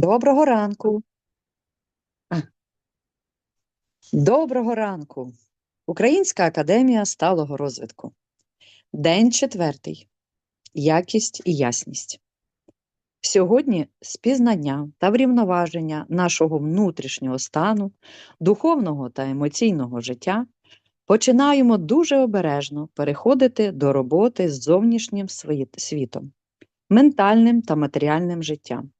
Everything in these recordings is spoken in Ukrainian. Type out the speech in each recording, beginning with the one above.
Доброго ранку. Доброго ранку. Українська академія сталого розвитку. День четвертий. Якість і ясність. Сьогодні з пізнання та врівноваження нашого внутрішнього стану, духовного та емоційного життя починаємо дуже обережно переходити до роботи з зовнішнім світом, ментальним та матеріальним життям.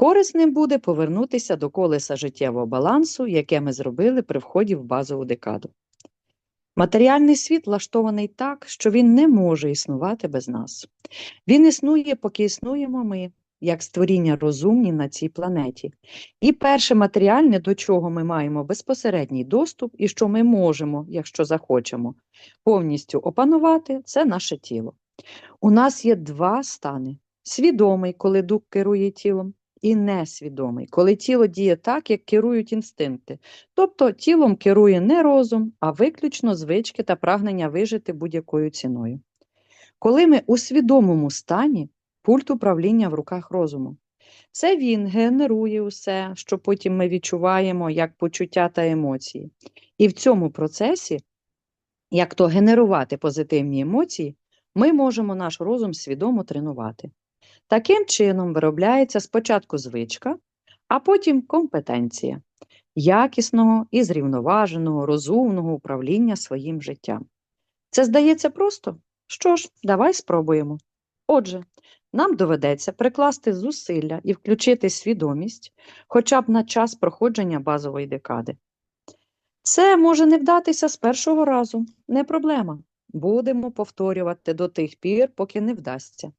Корисним буде повернутися до колеса життєвого балансу, яке ми зробили при вході в базову декаду. Матеріальний світ влаштований так, що він не може існувати без нас. Він існує, поки існуємо ми, як створіння розумні на цій планеті. І перше матеріальне, до чого ми маємо безпосередній доступ, і що ми можемо, якщо захочемо, повністю опанувати, це наше тіло. У нас є два стани: свідомий, коли дух керує тілом, і несвідомий, коли тіло діє так, як керують інстинкти. Тобто тілом керує не розум, а виключно звички та прагнення вижити будь-якою ціною. Коли ми у свідомому стані, пульт управління в руках розуму. Це він генерує усе, що потім ми відчуваємо як почуття та емоції. І в цьому процесі, як то генерувати позитивні емоції, ми можемо наш розум свідомо тренувати. Таким чином виробляється спочатку звичка, а потім компетенція якісного і зрівноваженого, розумного управління своїм життям. Це здається просто? Що ж, давай спробуємо. Отже, нам доведеться прикласти зусилля і включити свідомість хоча б на час проходження базової декади. Це може не вдатися з першого разу, не проблема. Будемо повторювати до тих пір, поки не вдасться.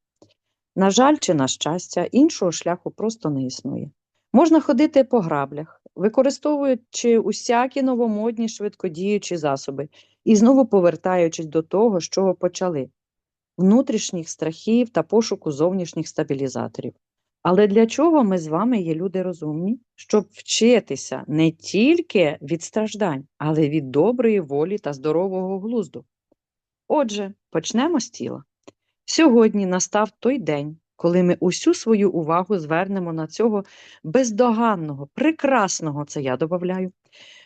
На жаль, чи на щастя, іншого шляху просто не існує. Можна ходити по граблях, використовуючи усякі новомодні швидкодіючі засоби і знову повертаючись до того, з чого почали внутрішніх страхів та пошуку зовнішніх стабілізаторів. Але для чого ми з вами є люди розумні? Щоб вчитися не тільки від страждань, але від доброї волі та здорового глузду. Отже, почнемо з тіла. Сьогодні настав той день, коли ми усю свою увагу звернемо на цього бездоганного, прекрасного, це я додаю,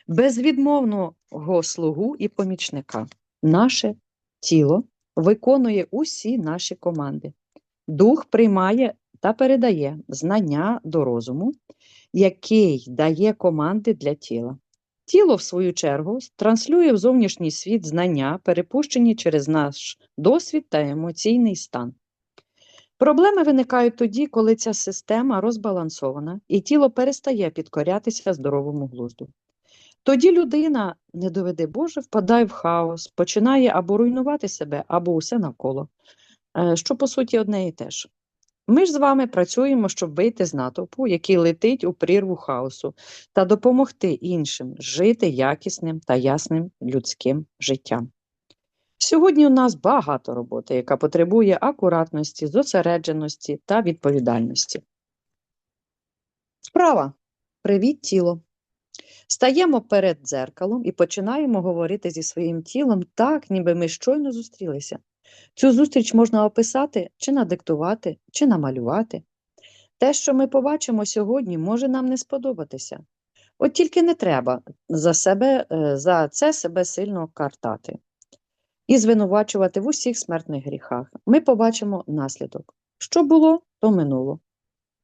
безвідмовного слугу і помічника. Наше тіло виконує усі наші команди. Дух приймає та передає знання до розуму, який дає команди для тіла. Тіло, в свою чергу, транслює в зовнішній світ знання, перепущені через наш досвід та емоційний стан. Проблеми виникають тоді, коли ця система розбалансована і тіло перестає підкорятися здоровому глузду. Тоді людина, не доведе Боже, впадає в хаос, починає або руйнувати себе, або усе навколо, е, що по суті одне і те ж. Ми ж з вами працюємо, щоб вийти з натовпу, який летить у прірву хаосу, та допомогти іншим жити якісним та ясним людським життям. Сьогодні у нас багато роботи, яка потребує акуратності, зосередженості та відповідальності. Справа. Привіт, тіло. Стаємо перед дзеркалом і починаємо говорити зі своїм тілом так, ніби ми щойно зустрілися. Цю зустріч можна описати чи надиктувати, чи намалювати. Те, що ми побачимо сьогодні, може нам не сподобатися. От тільки не треба за, себе, е, за це себе сильно картати і звинувачувати в усіх смертних гріхах. Ми побачимо наслідок. Що було, то минуло.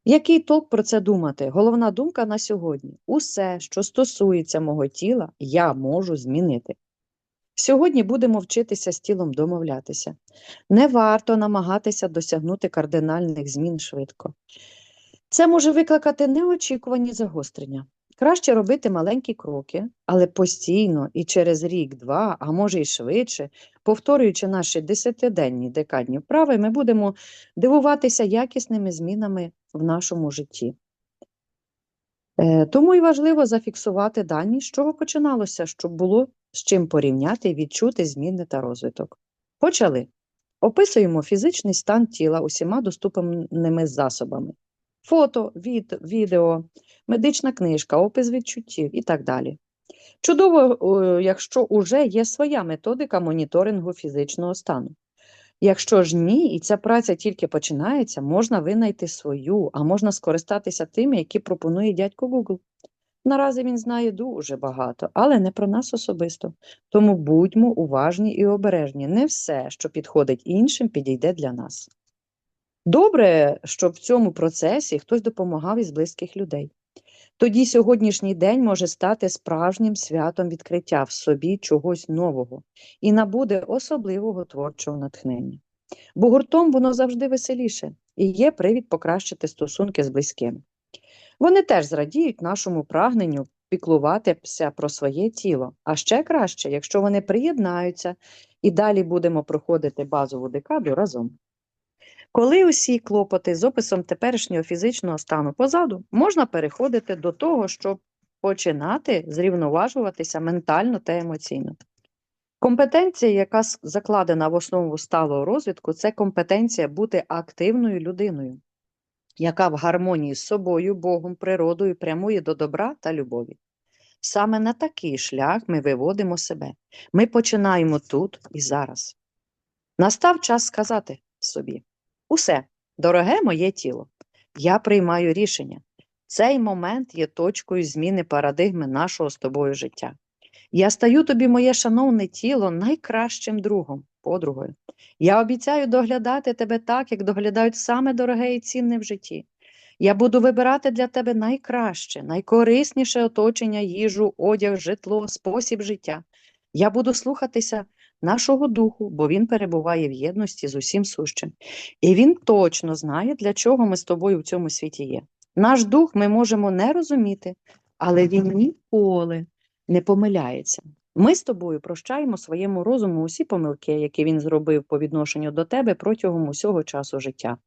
Який толк про це думати? Головна думка на сьогодні: усе, що стосується мого тіла, я можу змінити. Сьогодні будемо вчитися з тілом домовлятися. Не варто намагатися досягнути кардинальних змін швидко. Це може викликати неочікувані загострення. Краще робити маленькі кроки, але постійно і через рік-два, а може й швидше, повторюючи наші десятиденні декадні вправи, ми будемо дивуватися якісними змінами в нашому житті. Е, Тому і важливо зафіксувати дані, з чого починалося, щоб було з чим порівняти відчути зміни та розвиток. Почали. Описуємо фізичний стан тіла усіма доступними засобами: фото, від, відео, медична книжка, опис відчуттів і так далі. Чудово, якщо уже є своя методика моніторингу фізичного стану. Якщо ж ні, і ця праця тільки починається, можна винайти свою, а можна скористатися тими, які пропонує дядько Google. Наразі він знає дуже багато, але не про нас особисто. Тому будьмо уважні і обережні. Не все, що підходить іншим, підійде для нас. Добре, щоб в цьому процесі хтось допомагав із близьких людей. Тоді сьогоднішній день може стати справжнім святом відкриття в собі чогось нового і набуде особливого творчого натхнення. Бо гуртом воно завжди веселіше і є привід покращити стосунки з близькими. Вони теж зрадіють нашому прагненню піклуватися про своє тіло, а ще краще, якщо вони приєднаються і далі будемо проходити базову декаду разом. Коли усі клопоти з описом теперішнього фізичного стану позаду, можна переходити до того, щоб починати зрівноважуватися ментально та емоційно. Компетенція, яка закладена в основу сталого розвитку, це компетенція бути активною людиною, яка в гармонії з собою, Богом, природою прямує до добра та любові. Саме на такий шлях ми виводимо себе. Ми починаємо тут і зараз. Настав час сказати собі: Усе, дороге моє тіло, я приймаю рішення. Цей момент є точкою зміни парадигми нашого з тобою життя. Я стаю тобі, моє шановне тіло, найкращим другом, подругою. Я обіцяю доглядати тебе так, як доглядають саме дороге і цінне в житті. Я буду вибирати для тебе найкраще, найкорисніше оточення, їжу, одяг, житло, спосіб життя. Я буду слухатися нашого духу, бо він перебуває в єдності з усім сущим. І він точно знає, для чого ми з тобою в цьому світі є. Наш дух ми можемо не розуміти, але він ніколи не помиляється. Ми з тобою прощаємо своєму розуму усі помилки, які він зробив по відношенню до тебе протягом усього часу життя.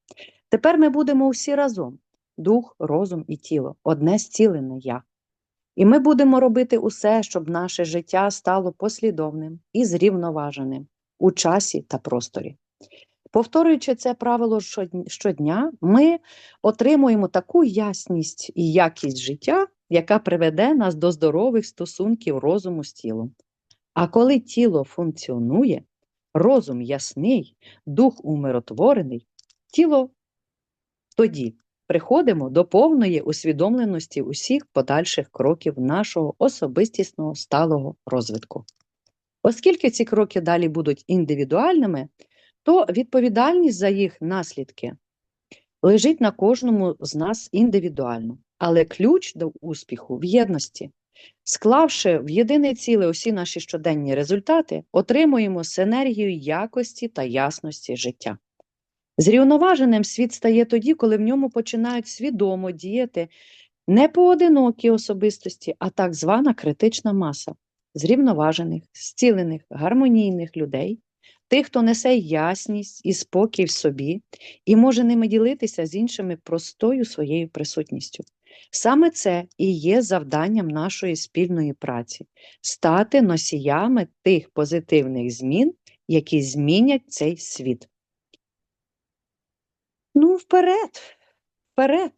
Тепер ми будемо усі разом дух, розум і тіло, одне зцілене я. І ми будемо робити усе, щоб наше життя стало послідовним і зрівноваженим у часі та просторі. Повторюючи це правило щодня, ми отримуємо таку ясність і якість життя, яка приведе нас до здорових стосунків розуму з тілом. А коли тіло функціонує, розум ясний, дух умиротворений, тіло тоді приходимо до повної усвідомленості усіх подальших кроків нашого особистісного сталого розвитку. Оскільки ці кроки далі будуть індивідуальними, то відповідальність за їх наслідки лежить на кожному з нас індивідуально, але ключ до успіху в єдності. Склавши в єдине ціле усі наші щоденні результати, отримуємо синергію якості та ясності життя. Зрівноваженим світ стає тоді, коли в ньому починають свідомо діяти не поодинокі особистості, а так звана критична маса зрівноважених, зцілених, гармонійних людей, тих, хто несе ясність і спокій в собі і може ними ділитися з іншими простою своєю присутністю. Саме це і є завданням нашої спільної праці стати носіями тих позитивних змін, які змінять цей світ. Ну, вперед, вперед,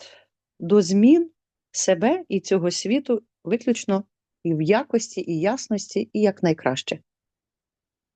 до змін себе і цього світу виключно і в якості, і ясності, і як найкраще.